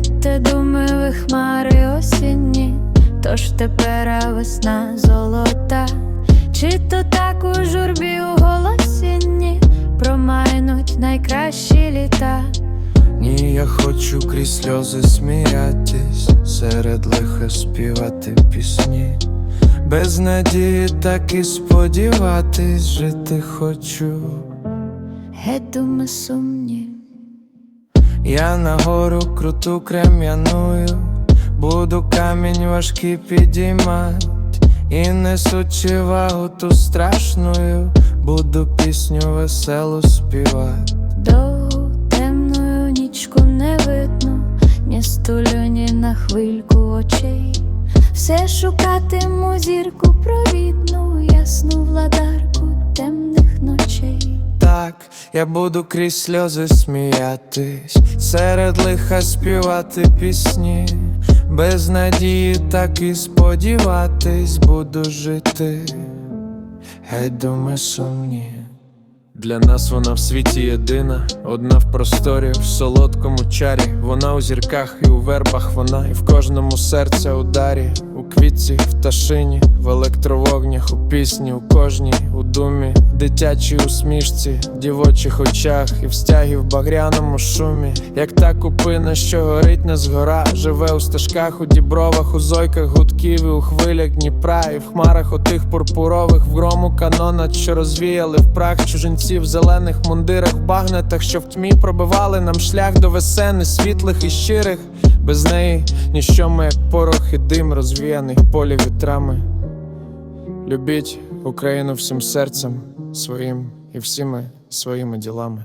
те думали хмари осінні, тож тепер весна золота, чи то так у журбі у голосінні промайнуть найкращі літа. Ні, я хочу крізь сльози сміятись, серед лиха співати пісні. Без надії так і сподіватись, жити хочу. Геть думи сумні, Я на гору круту крем'яную, буду камінь важкий підіймать, і несучи вагу ту страшною, буду пісню веселу співати. довгу темною нічку не видно, ні стулю, на хвильку очей. Все шукатиму зірку провідну, я буду крізь сльози сміятись, серед лиха співати пісні, без надії так і сподіватись, буду жити, геть думи сумні. Для нас вона в світі єдина, одна в просторі, в солодкому чарі. Вона у зірках і у вербах, вона і в кожному серця ударі, у квітці, в пташині, в електровогнях, у пісні, у кожній, у думі, дитячій усмішці, в дівочих очах і в стягі в багряному шумі, як та купина, що горить не згора, живе у стежках, у дібровах, у зойках гудків і у хвилях Дніпра, і в хмарах отих пурпурових, в грому канона, що розвіяли в прах чужинців в зелених мундирах, багнетах, що в тьмі пробивали нам шлях до весени, світлих і щирих. Без неї ніщо ми, як порох і дим, розвіяний полі вітрами. Любіть Україну всім серцем своїм і всіми своїми ділами.